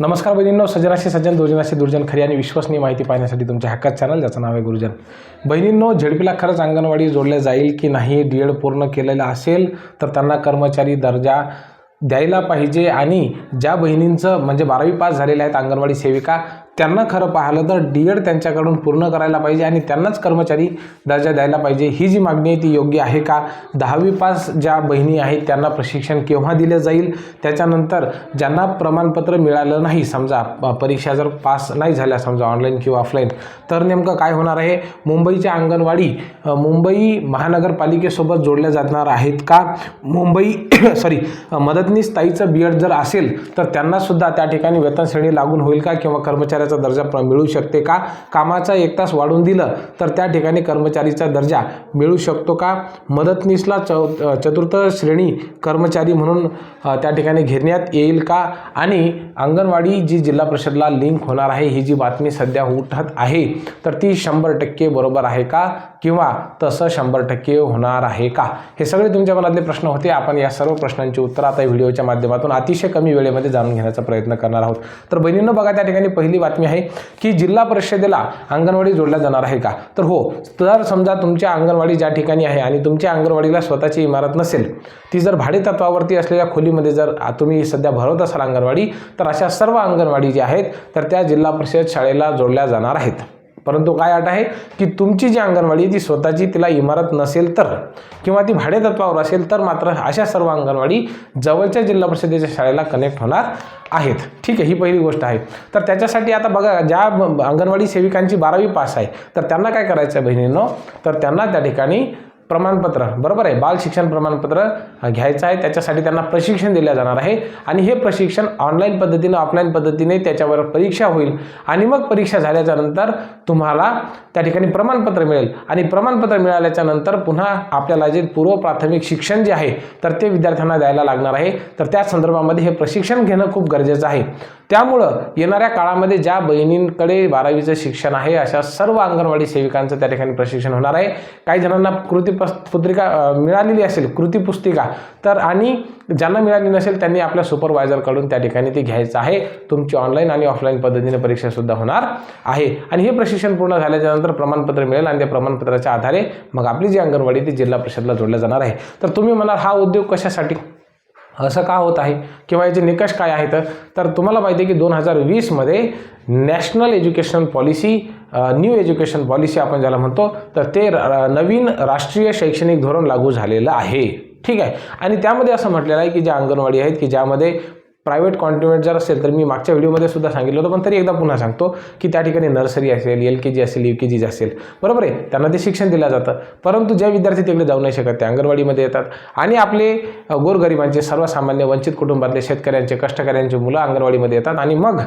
नमस्कार बहिणींनो सजनाशी सज्जन दुर्जनाशी दुर्जन खरी आणि विश्वसनीय माहिती पाहण्यासाठी तुमच्या हक्कात चॅनल ज्याचं नाव आहे गुरुजन. बहिणींनो झेडपीला खरंच अंगणवाडी जोडल्या जाईल की नाही डी एड पूर्ण केलेलं असेल तर त्यांना कर्मचारी दर्जा द्यायला पाहिजे. आणि ज्या बहिणींचं म्हणजे बारावी पास झालेल्या आहेत अंगणवाडी सेविका त्यांना खरं पाहिलं तर डी एड त्यांच्याकडून पूर्ण करायला पाहिजे आणि त्यांनाच कर्मचारी दर्जा द्यायला पाहिजे. ही जी मागणी आहे ती योग्य आहे का? दहावी पास ज्या बहिणी आहेत त्यांना प्रशिक्षण केव्हा दिलं जाईल? त्याच्यानंतर ज्यांना प्रमाणपत्र मिळालं नाही समजा प- परीक्षा जर पास नाही झाल्या समजा ऑनलाईन किंवा ऑफलाईन तर नेमकं काय होणार आहे? मुंबईच्या अंगणवाडी मुंबई महानगरपालिकेसोबत जोडल्या जाणार आहेत का? मुंबई सॉरी मदतनीस ताईचं बी एड जर असेल तर त्यांनासुद्धा त्या ठिकाणी वेतन श्रेणी लागून होईल का? किंवा कर्मचारी कर्मचाऱ्याचा दर्जा मिळू शकते का? कामाचा एक तास वाढून दिलं तर त्या ठिकाणी कर्मचारीचा दर्जा मिळू शकतो का? मदतनीसला चौ चतुर्थ श्रेणी कर्मचारी म्हणून त्या ठिकाणी घेण्यात येईल का? आणि अंगणवाडी जी जिल्हा परिषदला लिंक होणार आहे ही जी बातमी सध्या उठत आहे तर ती शंभर टक्के बरोबर आहे का? किंवा तसं शंभर टक्के होणार आहे का? हे सगळे तुमच्या मनातले प्रश्न होते. आपण या सर्व प्रश्नांची उत्तर आता व्हिडिओच्या माध्यमातून अतिशय कमी वेळेमध्ये जाणून घेण्याचा प्रयत्न करणार आहोत. तर बहिणीनं बघा त्या ठिकाणी पहिली बातमी आहे की जिल्हा परिषदेला अंगणवाडी जोडल्या जाणार आहे का? तर हो तर समजा तुमच्या अंगणवाडी ज्या ठिकाणी आहे आणि तुमच्या अंगणवाडीला स्वतःची इमारत नसेल ती जर भाडे तत्वावरती असलेल्या खोलीमध्ये जर तुम्ही सध्या भरवत असाल अंगणवाडी तर अशा सर्व अंगणवाडी ज्या आहेत तर त्या जिल्हा परिषद शाळेला जोडल्या जाणार आहेत. परंतु काय अट आहे की तुमची जी अंगणवाडी आहे ती स्वतःची तिला इमारत नसेल तर किंवा ती भाडेतत्वावर असेल तर मात्र अशा सर्व अंगणवाडी जवळच्या जिल्हा परिषदेच्या शाळेला कनेक्ट होणार आहेत. ठीक आहे ही पहिली गोष्ट आहे. तर त्याच्यासाठी आता बघा ज्या अंगणवाडी सेविकांची बारावी पास आहे तर त्यांना काय करायचं आहे बहिणींनो? तर त्यांना त्या ठिकाणी प्रमाणपत्र. बरोबर आहे? बाल शिक्षण प्रमाणपत्र घ्यायचं आहे. त्याच्यासाठी त्यांना प्रशिक्षण दिलं जाणार आहे. आणि हे प्रशिक्षण ऑनलाईन पद्धतीने ऑफलाईन पद्धतीने त्याच्यावर परीक्षा होईल. आणि मग परीक्षा झाल्याच्यानंतर तुम्हाला त्या ठिकाणी प्रमाणपत्र मिळेल. आणि प्रमाणपत्र मिळाल्याच्या नंतर पुन्हा आपल्याला जे पूर्व प्राथमिक शिक्षण जे आहे तर ते विद्यार्थ्यांना द्यायला लागणार आहे. तर त्या संदर्भामध्ये हे प्रशिक्षण घेणं खूप गरजेचं आहे. त्यामुळं येणाऱ्या काळामध्ये ज्या बहिणींकडे बारावीचं शिक्षण आहे अशा सर्व अंगणवाडी सेविकांचं त्या ठिकाणी प्रशिक्षण होणार आहे. काही जणांना कृती पुत्रिका मिळालेली असेल कृती पुस्तिका तर आणि ज्यांना मिळाली नसेल त्यांनी आपल्या सुपरवायझरकडून त्या ठिकाणी ती घ्यायचं आहे. तुमची ऑनलाईन आणि ऑफलाईन पद्धतीने परीक्षासुद्धा होणार आहे. आणि हे प्रशिक्षण पूर्ण झाल्याच्यानंतर प्रमाणपत्र मिळेल आणि त्या प्रमाणपत्राच्या आधारे मग आपली जी अंगणवाडी ती जिल्हा परिषदला जोडल्या जाणार आहे. तर तुम्ही म्हणाल हा उद्योग कशासाठी? असं का होत आहे? किंवा याचे निकष काय आहेत? तर तुम्हाला माहिती आहे की दोन हजार वीसमध्ये national education policy new education policy आपण ज्याला म्हणतो तर ते नवीन राष्ट्रीय शैक्षणिक धोरण लागू झालेलं आहे. ठीक आहे? आणि त्यामध्ये असं म्हटलेलं आहे की ज्या अंगणवाडी आहेत की ज्यामध्ये प्रायव्हेट कॉन्टिन्युएंट जर असेल तर मी मागच्या व्हिडिओमध्ये सुद्धा सांगितलं होतं पण तरी एकदा पुन्हा सांगतो की त्या ठिकाणी नर्सरी असेल एल के जी असेल यू के जी असेल बरोबर आहे? त्यांना ते शिक्षण दिलं जातं. परंतु ज्या विद्यार्थी तिकडे जाऊ नाही शकत ते अंगणवाडीमध्ये येतात. आणि आपले गोरगरिबांचे सर्वसामान्य वंचित कुटुंबातले शेतकऱ्यांचे कष्टकऱ्यांचे मुलं अंगणवाडीमध्ये येतात. आणि मग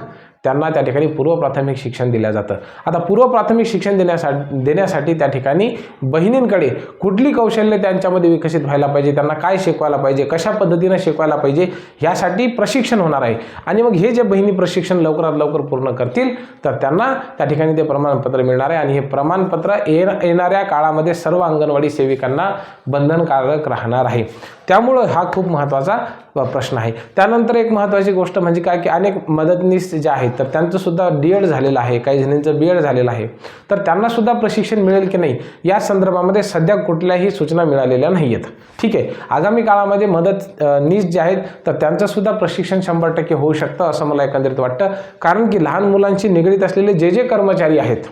त्यांना त्या ठिकाणी पूर्व प्राथमिक शिक्षण दिलं जातं. आता पूर्व प्राथमिक शिक्षण देण्यासाठी देण्यासाठी त्या ठिकाणी बहिणींकडे कुठली कौशल्य त्यांच्यामध्ये विकसित व्हायला पाहिजे त्यांना काय शिकवायला पाहिजे कशा पद्धतीनं शिकवायला पाहिजे ह्यासाठी प्रशिक्षण होणार आहे. आणि मग हे जे बहिणी प्रशिक्षण लवकरात लवकर पूर्ण करतील तर त्यांना त्या ठिकाणी ते प्रमाणपत्र मिळणार आहे. आणि हे प्रमाणपत्र येण येणाऱ्या काळामध्ये सर्व अंगणवाडी सेविकांना बंधनकारक राहणार आहे. त्यामुळं हा खूप महत्त्वाचा प्रश्न आहे. त्यानंतर एक महत्त्वाची गोष्ट म्हणजे काय की अनेक मदतनीस जे आहेत तर त्यांचं सुद्धा डी एड झालेलं आहे काही जणींचं बी एड झालेलं आहे. तर त्यांना सुद्धा प्रशिक्षण मिळेल की नाही या संदर्भामध्ये सध्या कुठल्याही सूचना मिळालेल्या नाही आहेत ठीक आहे आगामी काळामध्ये मदत नीस जे आहेत तर त्यांचं सुद्धा प्रशिक्षण शंभर टक्के होऊ शकतं असं मला एकंदरीत वाटतं. कारण की लहान मुलांशी निगडीत असलेले जे जे कर्मचारी आहेत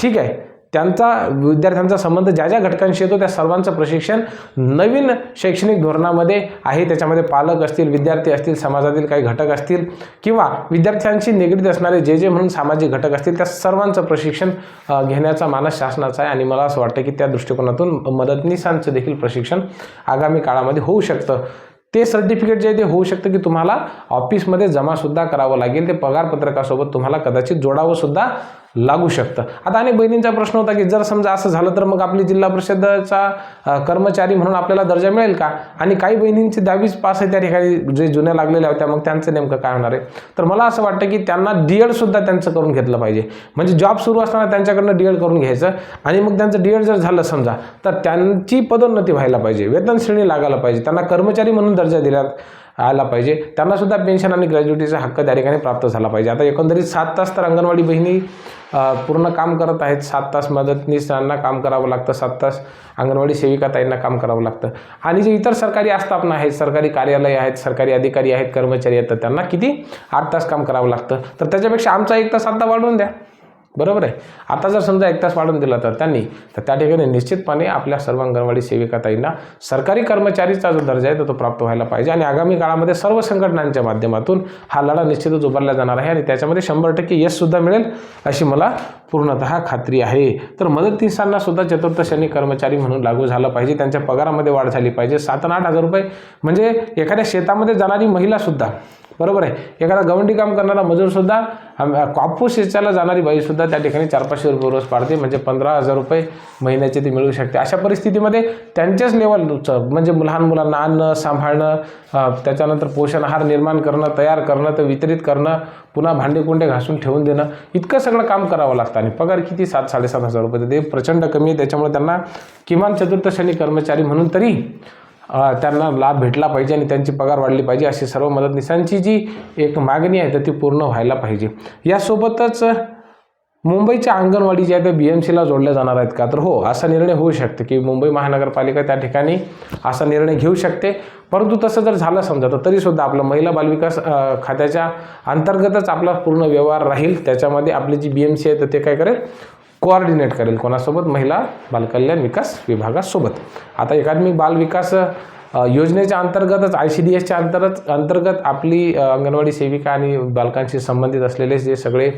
ठीक आहे त्यांचा विद्यार्थ्यांचा संबंध ज्या ज्या घटकांशी येतो त्या सर्वांचं प्रशिक्षण नवीन शैक्षणिक धोरणामध्ये आहे. त्याच्यामध्ये पालक असतील विद्यार्थी असतील समाजातील काही घटक असतील किंवा विद्यार्थ्यांशी निगडीत असणारे जे जे म्हणून सामाजिक घटक असतील त्या सर्वांचं प्रशिक्षण घेण्याचा मानस शासनाचा आहे. आणि मला असं वाटतं की त्या दृष्टिकोनातून मदतनीसांचं देखील प्रशिक्षण आगामी काळामध्ये होऊ शकतं. ते सर्टिफिकेट जे आहे ते होऊ शकतं की तुम्हाला ऑफिसमध्ये जमासुद्धा करावं लागेल. ते पगारपत्रकासोबत तुम्हाला कदाचित जोडावंसुद्धा लागू शकतं. आता अनेक बहिणींचा प्रश्न होता की जर समजा असं झालं तर मग आपली जिल्हा परिषदचा कर्मचारी म्हणून आपल्याला दर्जा मिळेल का? आणि काही बहिणींची दहावीच पास आहे त्या ठिकाणी जे जुन्या लागलेल्या होत्या मग त्यांचं नेमकं काय होणार आहे? तर मला असं वाटतं की त्यांना डी सुद्धा त्यांचं करून घेतलं पाहिजे. म्हणजे जॉब सुरू असताना त्यांच्याकडनं डी करून घ्यायचं आणि मग त्यांचं डी जर झालं समजा तर त्यांची पदोन्नती व्हायला पाहिजे वेतन श्रेणी लागायला पाहिजे. त्यांना कर्मचारी म्हणून दर्जा दिला आला पाहिजे. त्यांनासुद्धा पेन्शन आणि ग्रॅज्युटीचा हक्क त्या ठिकाणी प्राप्त झाला पाहिजे. आता एकंदरीत सात तास तर अंगणवाडी बहिणी पूर्ण काम करत आहेत. सात तास मदतनीसांना काम करावं लागतं. सात तास अंगणवाडी सेविका ताईंना काम करावं लागतं. आणि जे इतर सरकारी आस्थापना आहेत सरकारी कार्यालय आहेत सरकारी अधिकारी आहेत कर्मचारी आहेत तर त्यांना किती आठ तास काम करावं लागतं? तर त्याच्यापेक्षा आमचा एक तास आता वाढवून द्या. बरोबर आहे? आता जर समजा एक तास वाढून दिला तर त्यांनी तर त्या ठिकाणी निश्चितपणे आपल्या सर्व अंगणवाडी सेविका ताईंना सरकारी कर्मचारीचा जो दर्जा आहे तो तो प्राप्त व्हायला पाहिजे आणि आगामी काळामध्ये सर्व संघटनांच्या माध्यमातून हा लढा निश्चितच उभारला जाणार आहे आणि त्याच्यामध्ये शंभर टक्के यशसुद्धा मिळेल अशी मला पूर्णतः खात्री आहे. तर मदतनीसांना सुद्धा चतुर्थ श्रेणी कर्मचारी म्हणून लागू झालं पाहिजे. त्यांच्या पगारामध्ये वाढ झाली पाहिजे. सात आणि आठ हजार रुपये म्हणजे एखाद्या शेतामध्ये जाणारी महिलासुद्धा बरोबर आहे. एखादा गवंडी काम करणारा मजूरसुद्धा कापूस शेचाला जाणारी बाईसुद्धा त्या ठिकाणी चार पाचशे रुपये रोज पाडते म्हणजे पंधरा हजार रुपये महिन्याचे ती मिळू शकते. अशा परिस्थितीमध्ये त्यांच्याच लेवलचं म्हणजे लहान मुलांना आणणं सांभाळणं त्याच्यानंतर पोषण आहार निर्माण करणं तयार करणं तर वितरित करणं पुन्हा भांडे कुंडे घासून ठेवून देणं इतकं सगळं काम करावं लागतं. आणि पगार किती? सात साडेसात हजार रुपये. ते प्रचंड कमी आहे. त्याच्यामुळे त्यांना किमान चतुर्थ श्रेणी कर्मचारी म्हणून तरी त्यांना लाभ भेटला पाहिजे आणि त्यांची पगार वाढली पाहिजे अशी सर्व मदतनीसांची जी एक मागणी आहे तर ती पूर्ण व्हायला पाहिजे. यासोबतच मुंबईच्या अंगणवाडी ज्या त्या बी एम सीला जोडल्या जाणार आहेत का? तर हो असा निर्णय होऊ शकते की मुंबई महानगरपालिका त्या ठिकाणी असा निर्णय घेऊ शकते. परंतु तसं जर झालं समजा तर तरीसुद्धा आपलं महिला बालविकास खात्याच्या अंतर्गतच आपला पूर्ण व्यवहार राहील. त्याच्यामध्ये आपली जी बी एम सी आहे तर ते काय करेल? कोऑर्डिनेट करेल कोणासोबत? महिला बालकल्याण विकास विभागासोबत. आता एकात्मिक बाल विकास योजनेच्या अंतर्गतच आय सी डी एसच्या अंतर्गत अंतर्गत आपली अंगणवाडी सेविका आणि बालकांशी संबंधित असलेले जे सगळे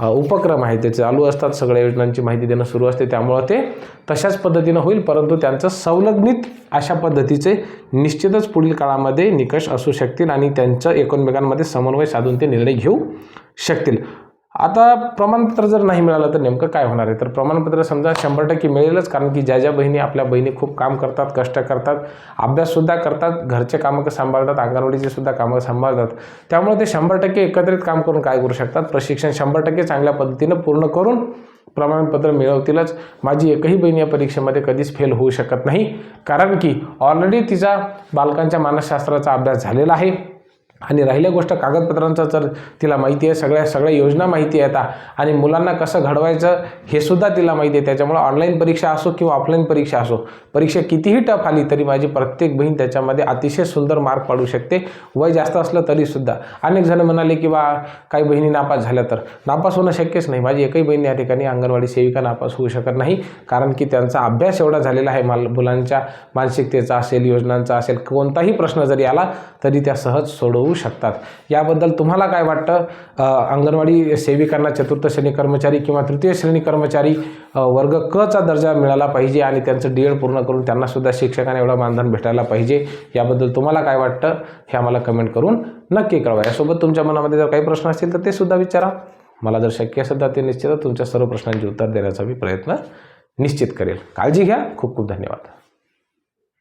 उपक्रम आहेत ते चालू असतात सगळ्या योजनांची माहिती देणं सुरू असते त्यामुळं ते तशाच पद्धतीनं होईल परंतु त्यांचं संलग्नित अशा पद्धतीचे निश्चितच पुढील काळामध्ये निकष असू शकतील आणि त्यांचं एकमेकांमध्ये समन्वय साधून ते निर्णय घेऊ शकतील. आता प्रमाणपत्र जर नाही मिळालं तर नेमकं काय होणार आहे? तर प्रमाणपत्र समजा शंभर टक्के मिळेलच कारण की ज्या ज्या बहिणी आपल्या बहिणी खूप काम करतात कष्ट करतात अभ्याससुद्धा करतात घरचे कामं सांभाळतात अंगणवाडीचे सुद्धा कामं सांभाळतात. त्यामुळे ते शंभर टक्के एकत्रित काम करून काय करू शकतात? प्रशिक्षण शंभर टक्के चांगल्या पद्धतीनं पूर्ण करून प्रमाणपत्र मिळवतीलच. माझी एकही बहीण या परीक्षेमध्ये कधीच फेल होऊ शकत नाही कारण की ऑलरेडी तिचा बालकांच्या मानसशास्त्राचा अभ्यास झालेला आहे. आणि राहिल्या गोष्ट कागदपत्रांचा जर तिला माहिती आहे सगळ्या सगळ्या योजना माहिती आहे आता. आणि मुलांना कसं घडवायचं हे सुद्धा तिला माहिती आहे. त्याच्यामुळं ऑनलाईन परीक्षा असो किंवा ऑफलाईन परीक्षा असो परीक्षा कितीही टफ आली तरी माझी प्रत्येक बहीण त्याच्यामध्ये अतिशय सुंदर मार्क पाडू शकते. वय जास्त असलं तरीसुद्धा अनेक जण म्हणाले की बा काही बहिणी नापास झाल्या तर. नापास होणं शक्यच नाही. माझी एकही बहीण या ठिकाणी अंगणवाडी सेविका नापास होऊ शकत नाही. कारण की त्यांचा अभ्यास एवढा झालेला आहे माल मुलांच्या मानसिकतेचा असेल योजनांचा असेल कोणताही प्रश्न जरी आला तरी त्या सहज सोडवू शकतात. याबद्दल तुम्हाला काय वाटतं? अंगणवाडी सेविकांना चतुर्थ श्रेणी कर्मचारी किंवा तृतीय श्रेणी कर्मचारी वर्ग क चा दर्जा मिळाला पाहिजे आणि त्यांचं डी एड पूर्ण करून त्यांनासुद्धा शिक्षकांना एवढं मानधन भेटायला पाहिजे याबद्दल तुम्हाला काय वाटतं? हे आम्हाला कमेंट करून नक्की कळवा. यासोबत तुमच्या मनामध्ये जर काही प्रश्न असतील तर ते सुद्धा विचारा. मला जर शक्य असेल तर ते निश्चितच तुमच्या सर्व प्रश्नांची उत्तर देण्याचा मी प्रयत्न निश्चित करेल. काळजी घ्या. खूप खूप धन्यवाद.